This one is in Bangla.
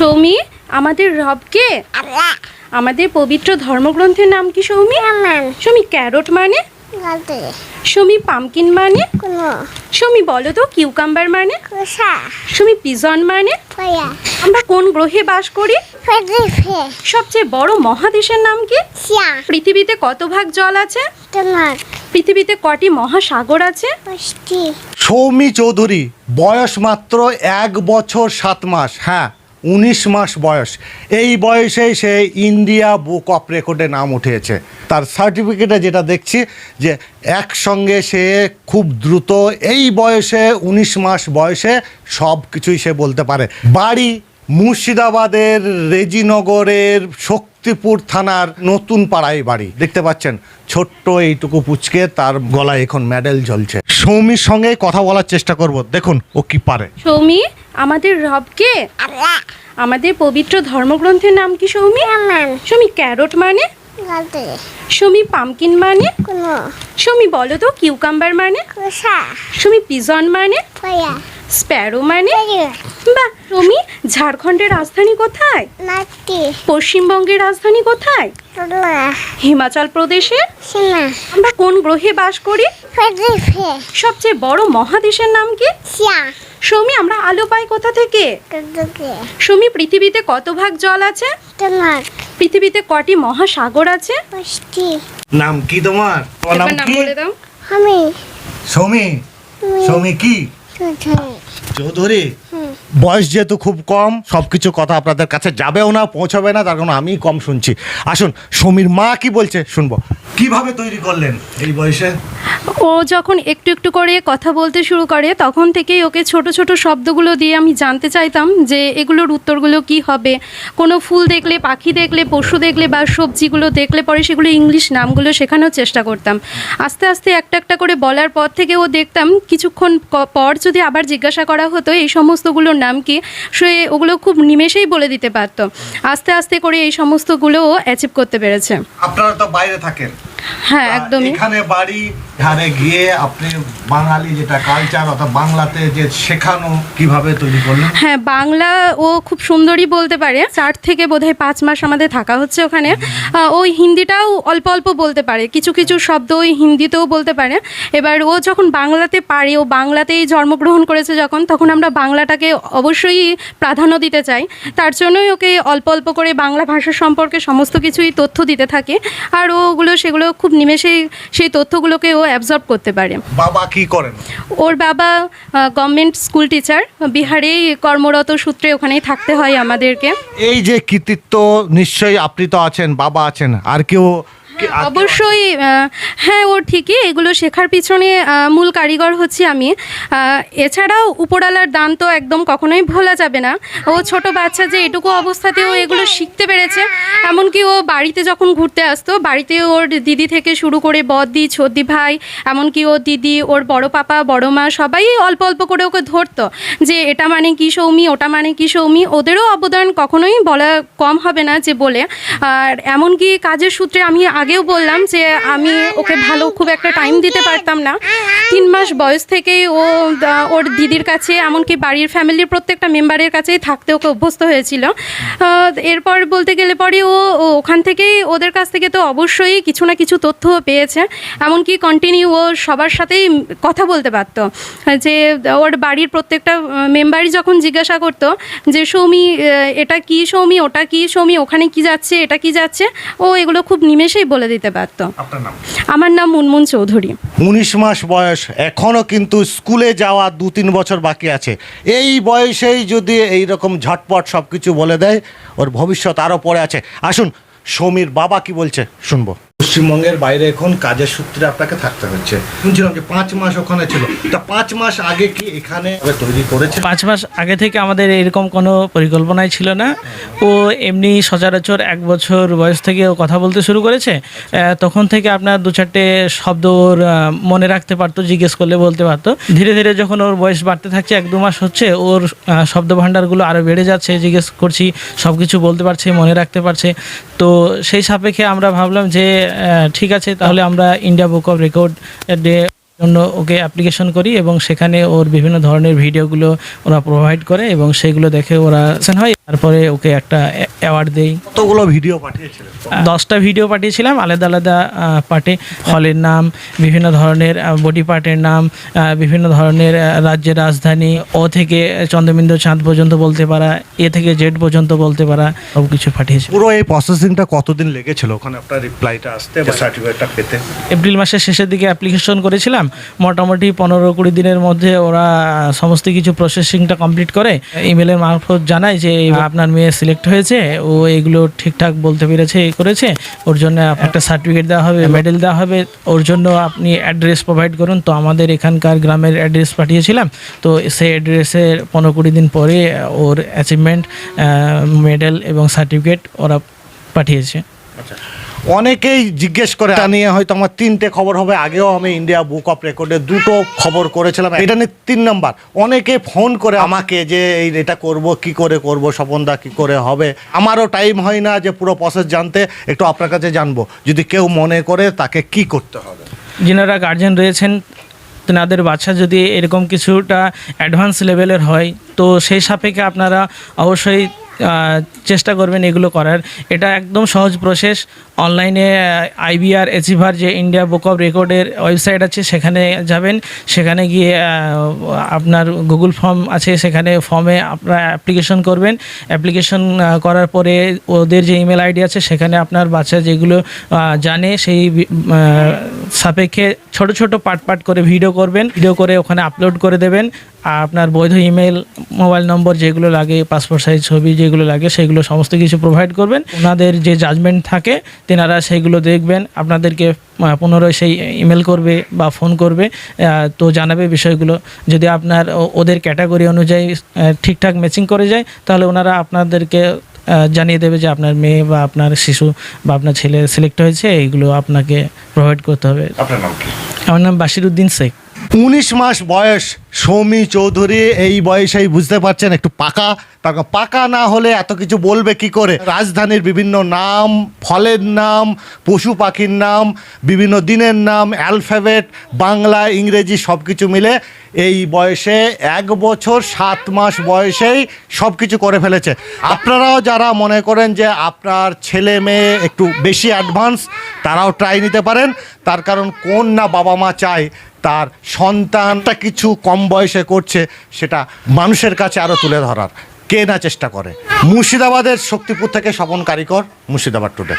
সৌমি আমাদের রবকে? আমাদের পবিত্র ধর্মগ্রন্থের নাম কি সৌমি? সৌমি ক্যারট মানে? সৌমি পামকিন মানে? সৌমি বলো তো কিউকাম্বার মানে? সৌমি পিজন মানে? আমরা কোন গ্রহে বাস করি? সবচেয়ে বড় মহাদেশের নাম কি? সিয়া। পৃথিবীতে কত ভাগ জল আছে? পৃথিবীতে কটি মহাসাগর আছে? সৌমি চৌধুরী বয়স মাত্র এক বছর সাত মাস হ্যাঁ। উনিশ মাস বয়স। এই বয়সে সে ইন্ডিয়া বুক অফ রেকর্ডে নাম উঠিয়েছে। তার সার্টিফিকেটে যেটা দেখছি যে একসঙ্গে সে খুব দ্রুত এই বয়সে, উনিশ মাস বয়সে সব কিছুই সে বলতে পারে। বাড়ি মুর্শিদাবাদের রেজিনগরের শক্তিপুর থানার নতুন পাড়ায় বাড়ি। দেখতে পাচ্ছেন ছোট্ট এইটুকু পুচকে তার গলায় এখন মেডেল ঝলছে সৌমির সঙ্গে কথা বলার চেষ্টা করব। দেখুন ও কি পারে। সৌমি আমাদের রবকে? আমাদের পবিত্র ধর্মগ্রন্থের নাম কি সৌমি? সৌমি ক্যারট মানে? সৌমি পামকিন মানে? সৌমি বলো তো কিউকাম্বার মানে? সৌমি পিজন মানে? স্প্যারো মানে? বা সৌমি ঝাড়খণ্ডের রাজধানী কোথায়? পশ্চিমবঙ্গের রাজধানী কোথায়? হিমাচল প্রদেশে আমরা কোন গ্রহে বাস করি? সবচেয়ে বড় মহাদেশের নাম কি? সৌমি আমরা আলো পাই কোথা থেকে? সৌমি পৃথিবীতে কত ভাগ জল আছে? পৃথিবীতে কটি মহাসাগর আছে? নাম কি তোমার? নাম কি? সৌমি। সৌমি। কি? চৌধুরী। বয়স যেহেতু খুব কম সব কিছু কথা আপনাদের কাছে যাবেও না, পৌঁছাবে না, তার কারণ আমি কম শুনছি। আসুন, সমীর মা কি বলছে শুনব। কীভাবে তৈরি করলেন এই বয়সে? ও যখন একটু একটু করে কথা বলতে শুরু করে, তখন থেকেই ওকে ছোট ছোট শব্দগুলো দিয়ে আমি জানতে চাইতাম যে এগুলোর উত্তরগুলো কি হবে। কোনো ফুল দেখলে, পাখি দেখলে, পশু দেখলে বা সবজিগুলো দেখলে পরে সেগুলো ইংলিশ নামগুলো শেখানোর চেষ্টা করতাম। আস্তে আস্তে একটা একটা করে বলার পর থেকে ও দেখতাম, কিছুক্ষণ পর যদি আবার জিজ্ঞাসা করা হতো, এই সমস্তগুলোর নাম কি? সে ওগুলো খুব নিমেষেই বলে দিতে পারতো। আস্তে আস্তে করে এই সমস্তগুলো অ্যাচিভ করতে পেরেছে। আপনারা তো বাইরে থাকেন। হ্যাঁ একদমই। এখানে বাড়ি ধারে গিয়ে আপনি বাঙালি যেটা কালচার অর্থাৎ বাংলাতে যে শেখানো কীভাবে তৈরি করলেন? হ্যাঁ বাংলা ও খুব সুন্দরই বলতে পারে। চার থেকে বোধহয় পাঁচ মাস আমাদের থাকা হচ্ছে ওখানে। ওই হিন্দিটাও অল্প অল্প বলতে পারে। কিছু কিছু শব্দ ওই হিন্দিতেও বলতে পারে। এবার ও যখন বাংলাতে পারে ও বাংলাতেই জন্মগ্রহণ করেছে যখন তখন আমরা বাংলাটাকে অবশ্যই প্রাধান্য দিতে চাই। তার জন্যই ওকে অল্প অল্প করে বাংলা ভাষা সম্পর্কে সমস্ত কিছুই তথ্য দিতে থাকে। আর ওগুলো সেগুলো খুব নিমেষেই সেই তথ্যগুলোকে ও অ্যাবজর্ব করতে পারে। বাবা কি করেন? ওর বাবা গভর্নমেন্ট স্কুল টিচার বিহারেই কর্মরত সূত্রে ওখানেই থাকতে হয় আমাদেরকে। এই যে কৃতিত্ব নিশ্চয়ই আপনি তো আছেন বাবা আছেন আর কেউ আর কেউ অবশ্যই হ্যাঁ ও ঠিকই। এগুলো শেখার পিছনে মূল কারিগর হচ্ছি আমি। এছাড়াও উপরালার দান তো একদম কখনোই ভোলা যাবে না। ও ছোট বাচ্চা যে এটুকু অবস্থাতেও এগুলো শিখতে পেরেছে। এমনকি ও বাড়িতে যখন ঘুরতে আসতো বাড়িতে ওর দিদি থেকে শুরু করে বদ্দি ছদ্দি ভাই এমনকি ওর দিদি ওর বড় পাপা বড় মা সবাই অল্প অল্প করে ওকে ধরতো। যে এটা মানে কি সৌমি ওটা মানে কি সৌমি ওদেরও অবদান কখনোই বলা কম হবে না যে বলে। আর এমনকি কাজের সূত্রে আমি আগেও বললাম যে আমি ওকে ভালো খুব একটা টাইম দিতে পারতাম না। তিন মাস বয়স থেকেই ও ওর দিদির কাছে, এমনকি বাড়ির ফ্যামিলির প্রত্যেকটা মেম্বারের কাছেই থাকতে ওকে অভ্যস্ত হয়েছিল। এরপর বলতে গেলে পরে ও ওখান থেকেই ওদের কাছ থেকে তো অবশ্যই কিছু না কিছু তথ্য পেয়েছে। এমনকি কন্টিনিউ ও সবার সাথেই কথা বলতে পারতো। যে ওর বাড়ির প্রত্যেকটা মেম্বারই যখন জিজ্ঞাসা করতো যে, সৌমি এটা কি সৌমি? ওটা কি সৌমি? ওখানে কি যাচ্ছে? এটা কি যাচ্ছে? ও এগুলো খুব নিমেষেই বলে দিতে পারতো আমার নাম মুনমুন চৌধুরী। উনিশ মাস বয়স এখনও কিন্তু স্কুলে যাওয়া দু তিন বছর বাকি আছে। এই বয়সেই যদি এই রকম ঝটপট সব কিছু বলে দেয় ওর ভবিষ্যৎ আরও পরে আছে। আসুন সমীর বাবা কি বলছে শুনব। পশ্চিমবঙ্গের বাইরে এখন কাজের সূত্রে আপনাকে থাকতে হচ্ছে। শুনছিলাম যে পাঁচ মাস ওখানে ছিল। তা পাঁচ মাস আগে কি এখানে তৈরি করেছে পাঁচ মাস আগে থেকে আমাদের এরকম কোনো পরিকল্পনাই ছিল না। ও এমনি সচরাচর এক বছর বয়স থেকে ও কথা বলতে শুরু করেছে। তখন থেকে আপনার দু চারটে শব্দ ওর মনে রাখতে পারতো জিজ্ঞেস করলে বলতে পারতো। ধীরে ধীরে যখন ওর বয়স বাড়তে থাকছে এক দু মাস হচ্ছে ওর শব্দ ভাণ্ডারগুলো আরও বেড়ে যাচ্ছে। জিজ্ঞেস করছি সব কিছু বলতে পারছে মনে রাখতে পারছে। তো সেই সাপেক্ষে আমরা ভাবলাম যে ঠিক আছে, তাহলে আমরা India book of record day জন্য ওকে অ্যাপ্লিকেশন করি এবং সেখানে ওর বিভিন্ন ধরনের ভিডিওগুলো ওরা প্রোভাইড করে এবং সেগুলো দেখে ওরা হয়। তারপরে ওকে একটা অ্যাওয়ার্ড দেই। কতগুলো ভিডিও পাঠিয়েছিলেন? দশটা ভিডিও পাঠিয়েছিলাম আলাদা আলাদা পার্টে। হলের নাম বিভিন্ন ধরনের বডি পার্টের নাম বিভিন্ন ধরনের রাজ্যের রাজধানী ও থেকে চন্দ্রবিন্দু চাঁদ পর্যন্ত বলতে পারা এ থেকে জেড পর্যন্ত বলতে পারা সব কিছু পাঠিয়েছি পুরো এই প্রসেসিংটা কতদিন লেগেছিল? ওখানে আপনার রিপ্লাইটা আসতে বা সার্টিফিকেটটা পেতে। এপ্রিল মাসের শেষের দিকে অ্যাপ্লিকেশন করেছিলাম। মোটামুটি পনেরো কুড়ি দিনের মধ্যে ওরা সমস্ত কিছু প্রসেসিংটা কমপ্লিট করে ইমেলের মারফত জানায় যে আপনার মেয়ে সিলেক্ট হয়েছে ও এগুলো ঠিকঠাক বলতে পেরেছে এ করেছে ওর জন্য একটা সার্টিফিকেট দেওয়া হবে মেডেল দেওয়া হবে ওর জন্য আপনি অ্যাড্রেস প্রোভাইড করুন। তো আমাদের এখানকার গ্রামের অ্যাড্রেস পাঠিয়েছিলাম তো সেই অ্যাড্রেসের পনেরো কুড়ি দিন পরে ওর অ্যাচিভমেন্ট মেডেল এবং সার্টিফিকেট ওরা পাঠিয়েছে। অনেকেই জিজ্ঞেস করে এটা নিয়ে হয়তো আমার তিনটে খবর হবে। আগেও আমি ইন্ডিয়া বুক অফ রেকর্ডে দুটো খবর করেছিলাম। এটা নিয়ে তিন নাম্বার। অনেকে ফোন করে আমাকে যে, এই এটা করব, কি করে করব স্বপনদা কি করে হবে? আমারও টাইম হয় না যে পুরো প্রসেস জানতে। একটু আপনার কাছে জানব। যদি কেউ মনে করে তাকে কি করতে হবে? যিনারা গার্জেন রয়েছেন, তেনাদের বাচ্চা যদি এরকম কিছুটা অ্যাডভান্স লেভেলের হয়, তো সেই সাপেক্ষে আপনারা অবশ্যই চেষ্টা করবেন এগুলো করার। এটা একদম সহজ প্রসেস অনলাইনে আইবিআর এচিভার যে ইন্ডিয়া বুক অফ রেকর্ডের ওয়েবসাইট আছে, সেখানে যাবেন। সেখানে গিয়ে আপনার গুগল ফর্ম আছে, সেখানে ফর্মে আপনারা অ্যাপ্লিকেশন করবেন। অ্যাপ্লিকেশন করার পরে ওদের যে ইমেল আইডি আছে, সেখানে আপনার বাচ্চা যেগুলো জানে, সেই সাপেক্ষে ছোট ছোট পার্ট পার্ট করে ভিডিও করবেন, ভিডিও করে ওখানে আপলোড করে দেবেন, আর আপনার বৈধ ইমেল মোবাইল নম্বর যেগুলো লাগে পাসপোর্ট সাইজ ছবি যেগুলো লাগে, সেগুলো সমস্ত কিছু প্রোভাইড করবেন। ওনাদের যে জাজমেন্ট থাকে, তেনারা সেইগুলো দেখবেন, আপনাদেরকে পুনরায় সেই ইমেল করবে বা ফোন করবে তো জানাবে বিষয়গুলো। যদি আপনার ওদের ক্যাটাগরি অনুযায়ী ঠিকঠাক ম্যাচিং করে যায়, তাহলে ওনারা আপনাদেরকে জানিয়ে দেবে যে আপনার মেয়ে বা আপনার শিশু বা আপনার ছেলে সিলেক্ট হয়েছে এইগুলো আপনাকে প্রোভাইড করতে হবে। আপনার নাম কি? আমার নাম বাসিরুদ্দিন শেখ। উনিশ মাস বয়স। সৌমি চৌধুরী এই বয়সেই বুঝতে পারছেন একটু পাকা। তার পাকা না হলে এত কিছু বলবে কি করে? রাজধানীর বিভিন্ন নাম, ফলের নাম, পশু পাখির নাম, বিভিন্ন দিনের নাম, অ্যালফাবেট, বাংলা, ইংরেজি সব কিছু মিলে এই বয়সে এক বছর সাত মাস বয়সেই সব কিছু করে ফেলেছে। আপনারাও যারা মনে করেন যে আপনার ছেলে মেয়ে একটু বেশি অ্যাডভান্স, তারাও ট্রাই নিতে পারেন। তার কারণ কোন না বাবা মা চায় তার সন্তানটা কিছু কম বয়সে করছে, সেটা মানুষের কাছে আরও তুলে ধরার। কে না চেষ্টা করে? মুর্শিদাবাদের শক্তিপুর থেকে স্বপন কারিকর, মুর্শিদাবাদ টুডে